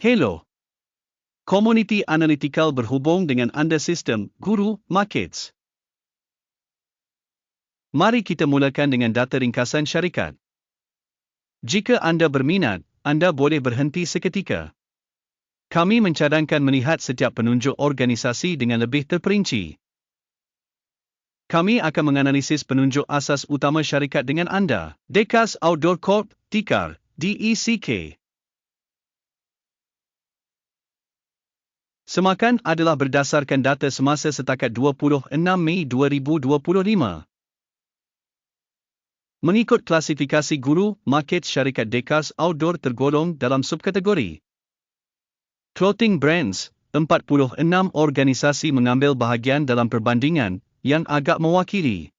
Hello. Community Analytical berhubung dengan anda sistem Guru Markets. Mari kita mulakan dengan data ringkasan syarikat. Jika anda berminat, anda boleh berhenti seketika. Kami mencadangkan melihat setiap penunjuk organisasi dengan lebih terperinci. Kami akan menganalisis penunjuk asas utama syarikat dengan anda. Dekas Outdoor Corp, Tikar, DECK. Semakan adalah berdasarkan data semasa setakat 26 Mei 2025. Mengikut klasifikasi guru, market syarikat Dekas Outdoor tergolong dalam subkategori. Clothing Brands, 46 organisasi mengambil bahagian dalam perbandingan yang agak mewakili.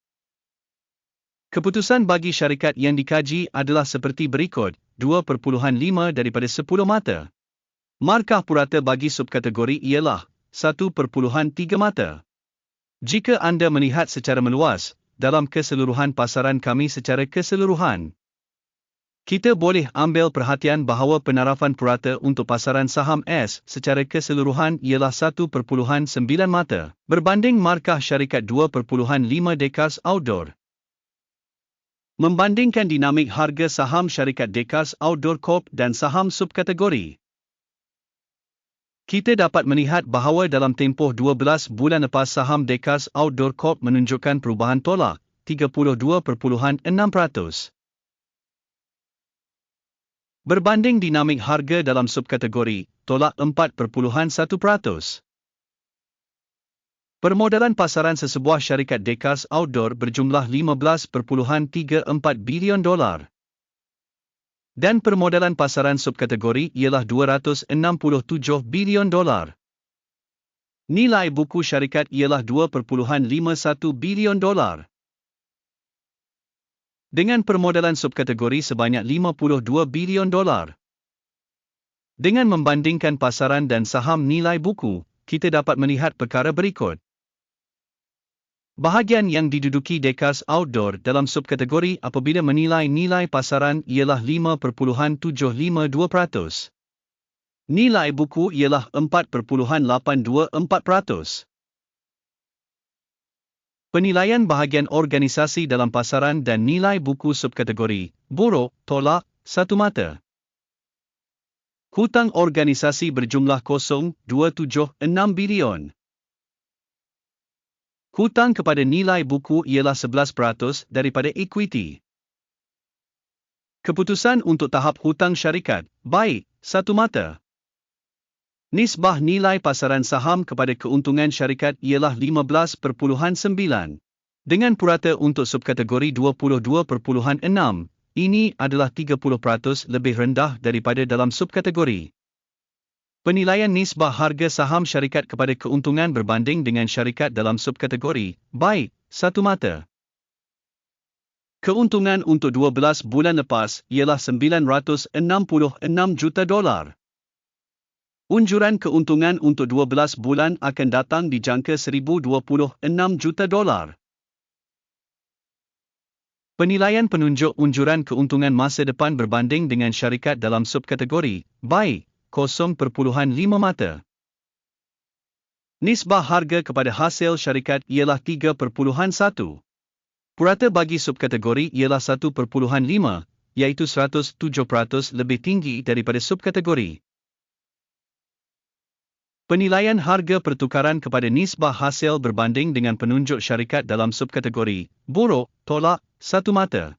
Keputusan bagi syarikat yang dikaji adalah seperti berikut, 2.5 daripada 10 mata. Markah purata bagi subkategori ialah 1.3 mata. Jika anda melihat secara meluas, dalam keseluruhan pasaran kami secara keseluruhan, kita boleh ambil perhatian bahawa penarafan purata untuk pasaran saham S secara keseluruhan ialah 1.9 mata, berbanding markah syarikat 2.5 dekas outdoor. Membandingkan dinamik harga saham syarikat Dekas Outdoor Corp dan saham subkategori, kita dapat melihat bahawa dalam tempoh 12 bulan lepas saham Dekas Outdoor Corp menunjukkan perubahan tolak 32.6%. Berbanding dinamik harga dalam subkategori, tolak 4.1%. Permodalan pasaran sesebuah syarikat Dekas Outdoor berjumlah 15.34 bilion dolar dan permodalan pasaran subkategori ialah 267 bilion dolar. Nilai buku syarikat ialah 2.51 bilion dolar. Dengan permodalan subkategori sebanyak 52 bilion dolar. Dengan membandingkan pasaran dan saham nilai buku, kita dapat melihat perkara berikut. Bahagian yang diduduki Dekas Outdoor dalam subkategori apabila menilai nilai pasaran ialah 5.752%. Nilai buku ialah 4.824%. Penilaian bahagian organisasi dalam pasaran dan nilai buku subkategori, buruk, tolak, satu mata. Hutang organisasi berjumlah 0.276 bilion. Hutang kepada nilai buku ialah 11% daripada equity. Keputusan untuk tahap hutang syarikat, baik, satu mata. Nisbah nilai pasaran saham kepada keuntungan syarikat ialah 15.9. Dengan purata untuk subkategori 22.6, ini adalah 30% lebih rendah daripada dalam subkategori. Penilaian nisbah harga saham syarikat kepada keuntungan berbanding dengan syarikat dalam subkategori, baik, satu mata. Keuntungan untuk 12 bulan lepas ialah 966 juta dolar. Unjuran keuntungan untuk 12 bulan akan datang di jangka 1026 juta dolar. Penilaian penunjuk unjuran keuntungan masa depan berbanding dengan syarikat dalam subkategori, baik, 0.5 mata. Nisbah harga kepada hasil syarikat ialah 3.1. Purata bagi subkategori ialah 1.5, iaitu 107% lebih tinggi daripada subkategori. Penilaian harga pertukaran kepada nisbah hasil berbanding dengan penunjuk syarikat dalam subkategori, buruk, tolak, satu mata.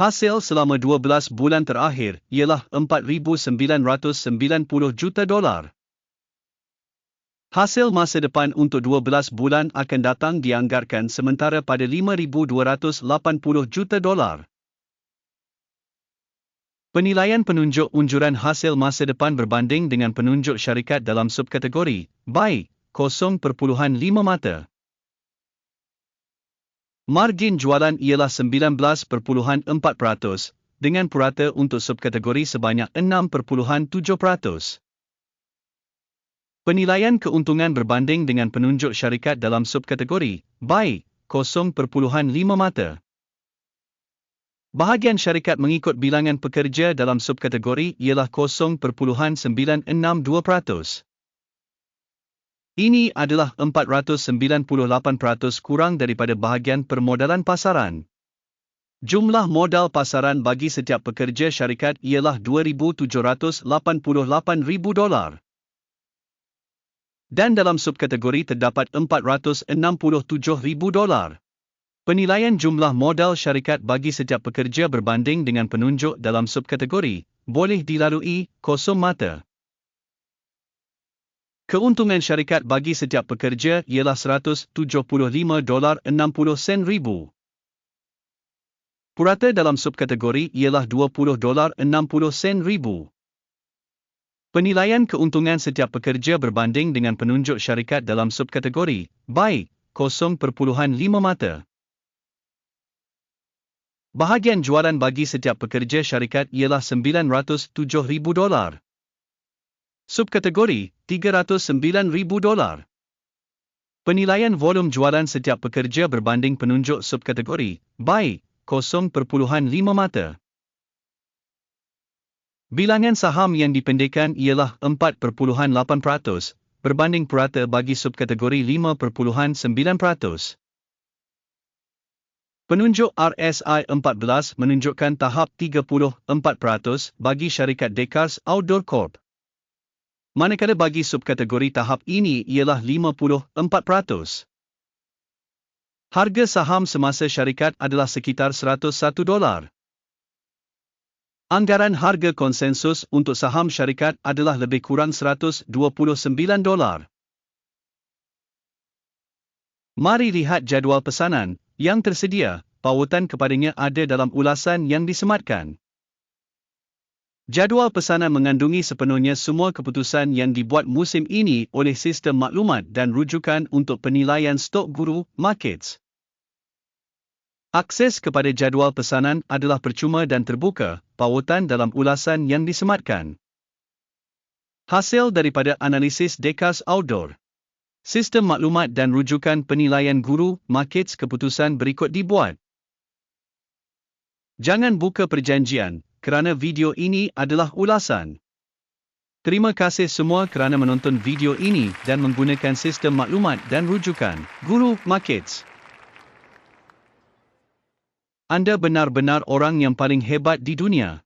Hasil selama 12 bulan terakhir ialah 4,990 juta dolar. Hasil masa depan untuk 12 bulan akan datang dianggarkan sementara pada 5,280 juta dolar. Penilaian penunjuk unjuran hasil masa depan berbanding dengan penunjuk syarikat dalam subkategori, baik, 0.5 mata. Margin jualan ialah 19.4% dengan purata untuk subkategori sebanyak 6.7%. Penilaian keuntungan berbanding dengan penunjuk syarikat dalam subkategori, baik, 0.5 mata. Bahagian syarikat mengikut bilangan pekerja dalam subkategori ialah 0.962%. Ini adalah 498% kurang daripada bahagian permodalan pasaran. Jumlah modal pasaran bagi setiap pekerja syarikat ialah 2,788,000 dolar. Dan dalam subkategori terdapat 467,000 dolar. Penilaian jumlah modal syarikat bagi setiap pekerja berbanding dengan penunjuk dalam subkategori boleh dilalui kosong mata. Keuntungan syarikat bagi setiap pekerja ialah 175 dolar 60 sen ribu. Purata dalam subkategori ialah 20 dolar 60 sen ribu. Penilaian keuntungan setiap pekerja berbanding dengan penunjuk syarikat dalam subkategori baik 0.5 mata. Bahagian jualan bagi setiap pekerja syarikat ialah 907,000 dolar. Subkategori 309,000 dolar. Penilaian volum jualan setiap pekerja berbanding penunjuk subkategori baik 0.5 mata. Bilangan saham yang dipendekkan ialah 4.8% berbanding purata bagi subkategori 5.9%. Penunjuk RSI 14 menunjukkan tahap 34% bagi syarikat Dekars Outdoor Corp. Manakala bagi subkategori tahap ini ialah 54%. Harga saham semasa syarikat adalah sekitar 101 dolar. Anggaran harga konsensus untuk saham syarikat adalah lebih kurang 129 dolar. Mari lihat jadual pesanan yang tersedia, pautan kepadanya ada dalam ulasan yang disematkan. Jadual pesanan mengandungi sepenuhnya semua keputusan yang dibuat musim ini oleh sistem maklumat dan rujukan untuk penilaian stok guru markets. Akses kepada jadual pesanan adalah percuma dan terbuka, pautan dalam ulasan yang disematkan. Hasil daripada analisis Dekas Outdoor Sistem maklumat dan rujukan penilaian guru, markets keputusan berikut dibuat. Jangan buka perjanjian, kerana video ini adalah ulasan. Terima kasih semua kerana menonton video ini dan menggunakan sistem maklumat dan rujukan, guru, markets. Anda benar-benar orang yang paling hebat di dunia.